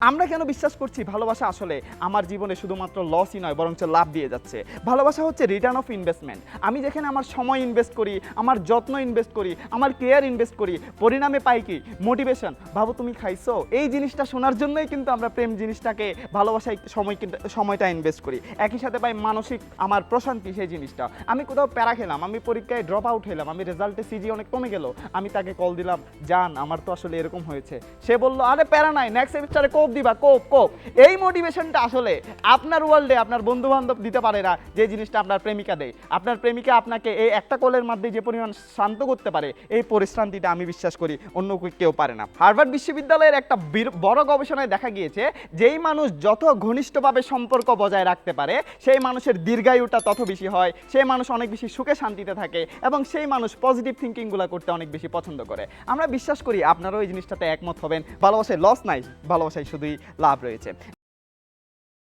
আমরা কেন বিশ্বাস করছি ভালোবাসা আসলে আমার জীবনে শুধুমাত্র লসই নয়, বরঞ্চ লাভ দিয়ে যাচ্ছে। ভালোবাসা হচ্ছে রিটার্ন অফ ইনভেস্টমেন্ট আমি যেখানে আমার সময় ইনভেস্ট করি, আমার যত্ন ইনভেস্ট করি, আমার কেয়ার ইনভেস্ট করি, পরিণামে পাই কি? মোটিভেশন ভাবো তুমি খাইছো? এই জিনিসটা শোনার জন্যই কিন্তু আমরা প্রেম জিনিসটাকে, ভালোবাসায় সময় সময়টা ইনভেস্ট করি। একই সাথে পাই মানসিক আমার প্রশান্তি সেই জিনিসটা। আমি কোথাও প্যারা খেলাম, আমি পরীক্ষায় ড্রপ আউট হলাম আমি রেজাল্টে সিজি অনেক কমে গেল। আমি তাকে কল দিলাম, জান, আমার তো আসলে এরকম হয়েছে। সে বলল, আরে, প্যারা নাই নেক্সট সেমিস্টারে কোপ দিবা কোপ কোপ। এই মোটিভেশনটা আসলে আপনার ওয়ার্ল্ডে আপনার বন্ধু বান্ধব দিতে পারে না যে জিনিসটা আপনার প্রেমিকা দেয়। আপনার প্রেমিকা আপনাকে এই একটা কলের মধ্যে যে পরিমাণ শান্ত করতে পারে, এই পরিশ্রান্তিটা আমি বিশ্বাস করি অন্য কেউ পারে না। হার্ভার্ড বিশ্ববিদ্যালয়ের একটা বড় গবেষণায় দেখা গিয়েছে, যেই মানুষ যত ঘনিষ্ঠভাবে সম্পর্ক বজায় রাখতে পারে, সেই মানুষের দীর্ঘায়ুটা তত বেশি হয়, সেই মানুষ অনেক বেশি সুখে শান্তিতে থাকে এবং সেই মানুষ পজিটিভ থিঙ্কিংগুলো করতে অনেক বেশি পছন্দ করে। আমরা বিশ্বাস করি আপনারাও এই জিনিসটাতে একমত হবেন। ভালোবাসায় লস নাই, ভালোবাসায় শুধুই লাভ রয়েছে